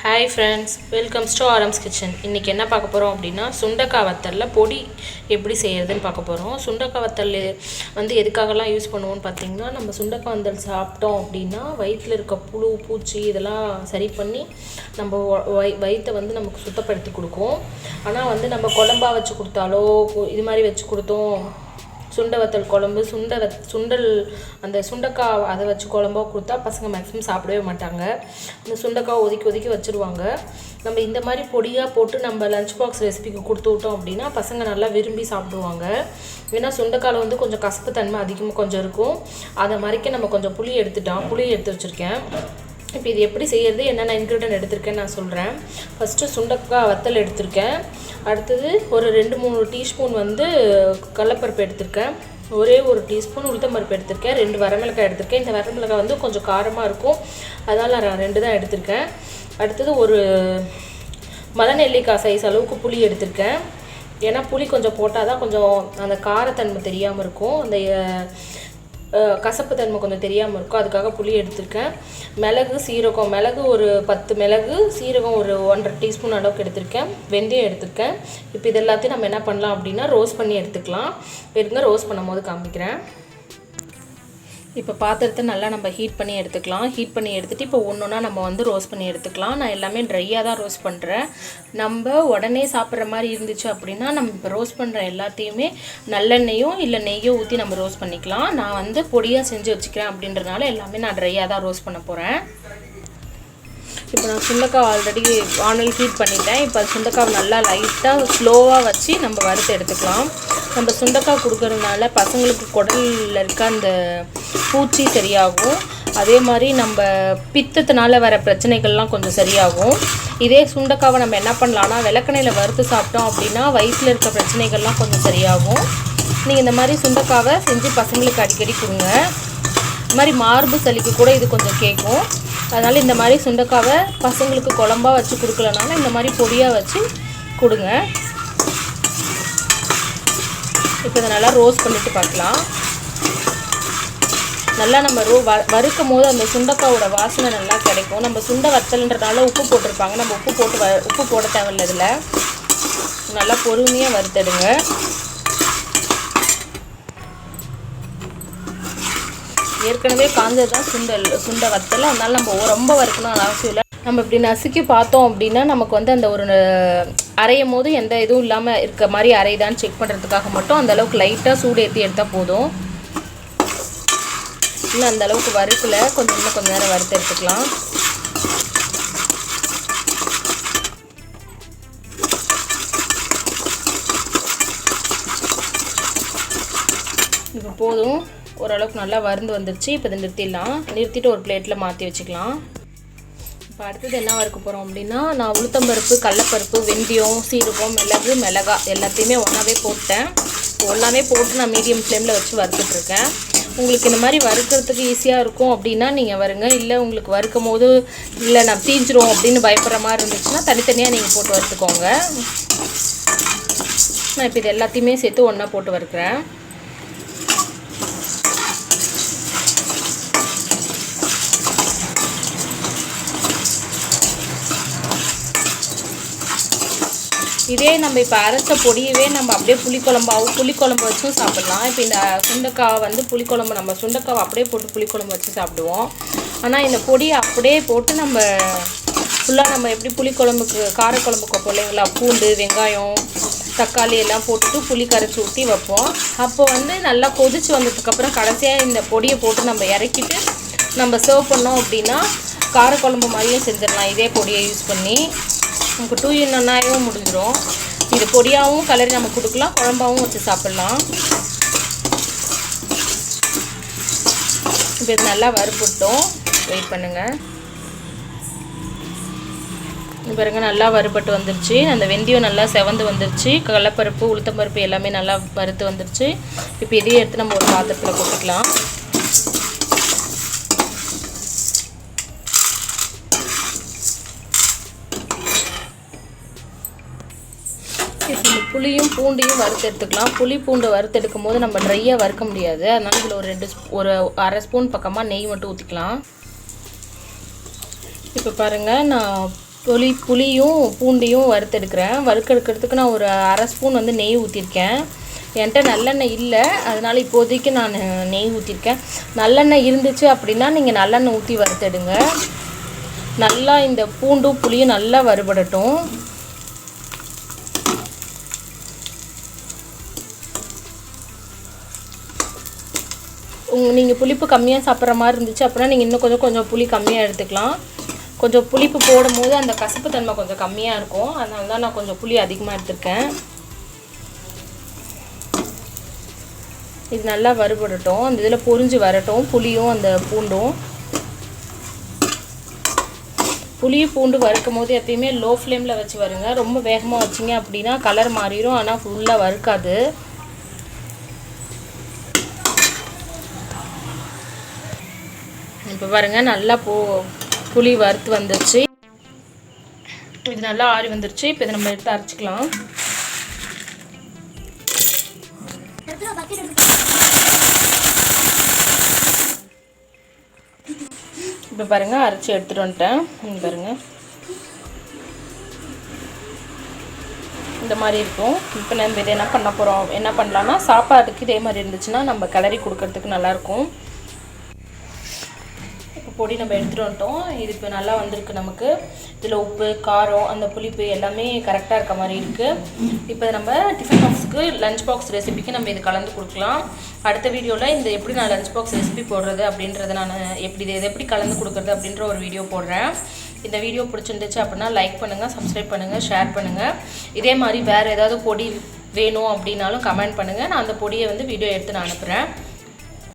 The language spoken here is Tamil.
Hi friends welcomes to Aaram's kitchen இன்றைக்கி என்ன பார்க்க போகிறோம் அப்படின்னா சுண்டக்காய் வத்தலில் பொடி எப்படி செய்யறதுன்னு பார்க்க போகிறோம் சுண்டக்காய் வத்தல் வந்து எதுக்காகலாம் யூஸ் பண்ணுவோம்னு பார்த்தீங்கன்னா நம்ம சுண்டக்காய் வத்தல் சாப்பிட்டோம் அப்படின்னா வயிற்றில் இருக்க புழு பூச்சி இதெல்லாம் சரி பண்ணி நம்ம வ- வயி வயிற்றை வந்து நமக்கு சுத்தப்படுத்தி கொடுக்கும். ஆனால் வந்து நம்ம குழம்பா வச்சு கொடுத்தாலோ இது மாதிரி வச்சு கொடுத்தோம் சுண்டை வத்தல் குழம்பு சுண்டை வத் சுண்டல் அந்த சுண்டக்காய் அதை வச்சு குழம்போ கொடுத்தா பசங்க மேக்ஸிமம் சாப்பிடவே மாட்டாங்க. அந்த சுண்டக்காய் ஒதுக்கி ஒதுக்கி வச்சுருவாங்க. நம்ம இந்த மாதிரி பொடியாக போட்டு நம்ம லஞ்ச் பாக்ஸ் ரெசிபிக்கு கொடுத்து விட்டோம் அப்படின்னா பசங்க நல்லா விரும்பி சாப்பிடுவாங்க. ஏன்னா சுண்டைக்காயில் வந்து கொஞ்சம் கசப்பு தன்மை அதிகமாக கொஞ்சம் இருக்கும். அதை மறைக்க நம்ம கொஞ்சம் புளி எடுத்துட்டோம். புளி எடுத்து வச்சுருக்கேன். இப்போ இது எப்படி செய்கிறது என்னென்ன இன்க்ரீடியன்ட் எடுத்திருக்கேன்னு நான் சொல்கிறேன் ஃபஸ்ட்டு சுண்டக்காய் வத்தல் எடுத்திருக்கேன். அடுத்தது ஒரு ரெண்டு மூணு டீஸ்பூன் வந்து கடலப்பருப்பு எடுத்திருக்கேன். ஒரே ஒரு டீஸ்பூன் உளுத்தம்பருப்பு எடுத்திருக்கேன். ரெண்டு வரமிளகாய் எடுத்திருக்கேன். இந்த வரமிளகாய் வந்து கொஞ்சம் காரமாக இருக்கும். அதனால் நான் ரெண்டு தான் எடுத்திருக்கேன். அடுத்தது ஒரு மலநெல்லிக்காய் சைஸ் அளவுக்கு புளி எடுத்திருக்கேன். ஏன்னா புளி கொஞ்சம் போட்டால் தான் கொஞ்சம் அந்த காரத்தன்மை தெரியாமல் இருக்கும். அந்த கசப்பு தன்மை கொஞ்சம் தெரியாமல் இருக்கும். அதுக்காக புளி எடுத்திருக்கேன். மிளகு சீரகம். மிளகு ஒரு பத்து மிளகு சீரகம் ஒரு ஒன்றரை டீஸ்பூன் அளவுக்கு எடுத்திருக்கேன். வெந்தயம் எடுத்திருக்கேன். இப்போ இது எல்லாத்தையும் நம்ம என்ன பண்ணலாம் அப்படின்னா ரோஸ்ட் பண்ணி எடுத்துக்கலாம். இருங்க ரோஸ்ட் பண்ணும்போது காமிக்கிறேன். இப்போ பாத்திரத்தை நல்லா நம்ம ஹீட் பண்ணி எடுத்துக்கலாம். ஹீட் பண்ணி எடுத்துகிட்டு இப்போ ஒன்று ஒன்றா நம்ம வந்து ரோஸ்ட் பண்ணி எடுத்துக்கலாம். நான் எல்லாமே ட்ரையாக தான் ரோஸ்ட் பண்ணுறேன் நம்ம உடனே சாப்பிட்ற மாதிரி இருந்துச்சு அப்படின்னா நம்ம இப்போ ரோஸ்ட் பண்ணுற எல்லாத்தையுமே நல்லெண்ணெயும் இல்லை நெய்யோ ஊற்றி நம்ம ரோஸ்ட் பண்ணிக்கலாம். நான் வந்து பொடியாக செஞ்சு வச்சுக்கிறேன் அப்படின்றனால எல்லாமே நான் ட்ரையாக தான் ரோஸ்ட் பண்ண போகிறேன் இப்போ நான் சுண்டக்காய் ஆல்ரெடி வானல் ஹீட் பண்ணிட்டேன். இப்போ அது சுண்டக்காய் நல்லா லைட்டாக ஸ்லோவாக வச்சு நம்ம வறுத்து எடுத்துக்கலாம். நம்ம சுண்டக்காய் கொடுக்கறதுனால பசங்களுக்கு குடலில் இருக்க அந்த பூச்சி சரியாகும். அதே மாதிரி நம்ம பித்தத்தினால வர பிரச்சனைகள்லாம் கொஞ்சம் சரியாகும். இதே சுண்டக்காவை நம்ம என்ன பண்ணலாம்னா விளக்கணையில் வறுத்து சாப்பிட்டோம் அப்படின்னா வயிற்றில் இருக்க பிரச்சனைகள்லாம் கொஞ்சம் சரியாகும். நீங்கள் இந்த மாதிரி சுண்டக்காவை செஞ்சு பசங்களுக்கு அடிக்கடி கொடுங்க. இந்த மாதிரி மார்பு சளிக்கு கூட இது கொஞ்சம் கேட்கும். அதனால் இந்த மாதிரி சுண்டைக்காவை பசங்களுக்கு குழம்பா வச்சு கொடுக்கலனால இந்த மாதிரி பொடியாக வச்சு கொடுங்க. இப்போ இதை நல்லா ரோஸ்ட் பண்ணிட்டு பார்க்கலாம். நல்லா நம்ம ரோ வ வறுக்கும் போது அந்த சுண்டக்காவோட வாசனை நல்லா கிடைக்கும். நம்ம சுண்டை வத்தல்ன்றனால உப்பு போட்டிருப்பாங்க. நம்ம உப்பு போட்டு வ உப்பு போட தேவையில்ல இதில். நல்லா பொறுமையாக வறுத்தெடுங்க. ஏற்கனவே காஞ்சது தான் சுண்டல் சுண்டை வத்தல். அதனால நம்ம ரொம்ப வறுக்கணும்னு அவசியம் இல்லை. நம்ம இப்படி நசுக்கி பார்த்தோம் அப்படின்னா நமக்கு வந்து அந்த ஒரு அரையும் போது எந்த இதுவும் இல்லாமல் இருக்க மாதிரி அரைதான்னு செக் பண்ணுறதுக்காக மட்டும் அந்த அளவுக்கு லைட்டாக சூடு ஏற்றி எடுத்தால் போதும். இன்னும் அந்த அளவுக்கு வறுக்கல. கொஞ்சம் இன்னும் கொஞ்சம் நேரம் வறுத்து எடுத்துக்கலாம். இப்போ போதும். ஓரளவுக்கு நல்லா வறுந்து வந்துருச்சு. இப்போ இதை நிறுத்திடலாம். நிறுத்திட்டு ஒரு பிளேட்டில் மாற்றி வச்சுக்கலாம். இப்போ அடுத்தது என்ன வறுக்க போகிறோம் அப்படின்னா நான் உளுத்தம்பருப்பு கடலப்பருப்பு வெந்தயம் சீரகம் மிளகு மிளகா எல்லாத்தையுமே ஒன்றாவே போட்டேன். ஒன்றாவே போட்டு நான் மீடியம் ஃப்ளேமில் வச்சு வறுத்துட்ருக்கேன் உங்களுக்கு இந்த மாதிரி வறுக்கிறதுக்கு ஈஸியாக இருக்கும் அப்படின்னா நீங்கள் வருங்க. இல்லை உங்களுக்கு வறுக்கும் போது இல்லை நான் தீஞ்சிரும் அப்படின்னு பயப்படுற மாதிரி இருந்துச்சுன்னா தனித்தனியாக நீங்கள் போட்டு வறுத்துக்கோங்க. நான் இப்போ இது எல்லாத்தையுமே சேர்த்து ஒன்றா போட்டு வறுக்கிறேன். இதே நம்ம இப்போ அரைச்ச பொடியவே நம்ம அப்படியே புளிக்குழம்பாவும் புளிக்குழம்பு வச்சும் சாப்பிட்லாம். இப்போ இந்த சுண்டைக்காய் வந்து புளிக்குழம்பு நம்ம சுண்டைக்காவை அப்படியே போட்டு புளிக்குழம்பு வச்சு சாப்பிடுவோம். ஆனால் இந்த பொடியை அப்படியே போட்டு நம்ம ஃபுல்லாக நம்ம எப்படி புளிக்குழம்புக்கு காரக்குழம்புக்கு வைப்போம் இல்லைங்களா? பூண்டு வெங்காயம் தக்காளி எல்லாம் போட்டுட்டு புளி கரைச்சி ஊற்றி வைப்போம். அப்போ வந்து நல்லா கொதிச்சு வந்ததுக்கப்புறம் கடைசியாக இந்த பொடியை போட்டு நம்ம இறக்கிட்டு நம்ம சர்வ் பண்ணோம் அப்படின்னா காரக்குழம்பு மாதிரியும் செஞ்சிடலாம். இதே பொடியை யூஸ் பண்ணி. நமக்கு டூ இன் ஒன்னாகவும் முடிஞ்சிடும் இது பொடியாகவும் கலரி நம்ம கொடுக்கலாம். குழம்பாகவும் வச்சு சாப்பிட்லாம். இப்போ இது நல்லா வறுபட்டோம். வெயிட் பண்ணுங்கள் பாருங்க நல்லா வறுபட்டு வந்துருச்சு. அந்த வெந்தயம் நல்லா செவந்து வந்துருச்சு. கடலப்பருப்பு உளுத்தம்பருப்பு எல்லாமே நல்லா வறுத்து வந்துருச்சு. இப்போ இதையும் எடுத்து நம்ம ஒரு பாத்திரத்தில் கொட்டிக்கலாம். இப்போ இந்த புளியும் பூண்டையும் வறுத்து எடுத்துக்கலாம். புளி பூண்டை வறுத்து எடுக்கும் போது நம்ம ட்ரையாக வறுக்க முடியாது. அதனால இதில் ஒரு ரெண்டு ஒரு அரை ஸ்பூன் பக்கமாக நெய் மட்டும் ஊற்றிக்கலாம் இப்போ பாருங்கள் நான் புளி புளியும் பூண்டையும் வறுத்தெடுக்கிறேன் வறுக்கெடுக்கிறதுக்கு நான் ஒரு அரை ஸ்பூன் வந்து நெய் ஊற்றிருக்கேன் என்கிட்ட நல்லெண்ணெய் இல்லை. அதனால் இப்போதைக்கு நான் நெய் ஊற்றிருக்கேன் நல்லெண்ணெய் இருந்துச்சு அப்படின்னா நீங்கள் நல்லெண்ணெய் ஊற்றி வறுத்தெடுங்க நல்லா இந்த பூண்டும் புளியும் நல்லா வறுபடட்டும். நீங்கள் புளிப்பு கம்மியாக சாப்பிட்ற மாதிரி இருந்துச்சு அப்படின்னா நீங்கள் இன்னும் கொஞ்சம் கொஞ்சம் புளி கம்மியாக எடுத்துக்கலாம். கொஞ்சம் புளிப்பு போடும்போது அந்த கசப்பு தன்மை கொஞ்சம் கம்மியாக இருக்கும். அதனால தான் நான் கொஞ்சம் புளி அதிகமாக எடுத்துருக்கேன். இது நல்லா வறுபடட்டும். அந்த இதில் பொறிஞ்சு வரட்டும். புளியும் அந்த பூண்டும். புளி பூண்டு வறுக்கும் போது எப்பயுமே லோ ஃப்ளேமில் வச்சு வருங்க. ரொம்ப வேகமாக வச்சிங்க அப்படின்னா கலர் மாறிடும். ஆனால் ஃபுல்லாக வறுக்காது. இப்போ பாருங்க நல்லா போ புளி வறுத்து வந்துருச்சு. இது நல்லா ஆறி வந்துருச்சு. இப்போ இதை நம்ம எடுத்து அரைச்சிக்கலாம். இப்போ பாருங்க அரைச்சி எடுத்துட்டு வந்துட்டேன். பாருங்கள் பாருங்க. இந்த மாதிரி இருக்கும். இப்போ நம்ம இதை என்ன பண்ண போகிறோம் என்ன பண்ணலாம்னா சாப்பாட்டுக்கு இதே மாதிரி இருந்துச்சுன்னா நம்ம கிளறி கொடுக்கறதுக்கு நல்லாயிருக்கும் பொடி நம்ம எடுத்துகிட்டு வந்துட்டோம். இது இப்போ நல்லா வந்திருக்கு நமக்கு. இதில் உப்பு காரம் அந்த புளிப்பு எல்லாமே கரெக்டாக இருக்க மாதிரி இருக்குது இப்போ நம்ம டிஃபன் பாக்ஸுக்கு லஞ்ச் பாக்ஸ் ரெசிபிக்கு நம்ம இது கலந்து கொடுக்கலாம். அடுத்த வீடியோவில் இந்த எப்படி நான் லஞ்ச் பாக்ஸ் ரெசிபி போடுறது அப்படின்றத நான் எப்படி இதை எப்படி கலந்து கொடுக்குறது அப்படின்ற ஒரு வீடியோ போடுறேன். இந்த வீடியோ பிடிச்சிருந்துச்சு அப்படின்னா லைக் பண்ணுங்கள் சப்ஸ்கிரைப் பண்ணுங்கள் ஷேர் பண்ணுங்கள் இதே மாதிரி வேறு ஏதாவது பொடி வேணும் அப்படின்னாலும் கமெண்ட் பண்ணுங்கள் நான் அந்த பொடியை வந்து வீடியோ எடுத்து நான் அனுப்புகிறேன்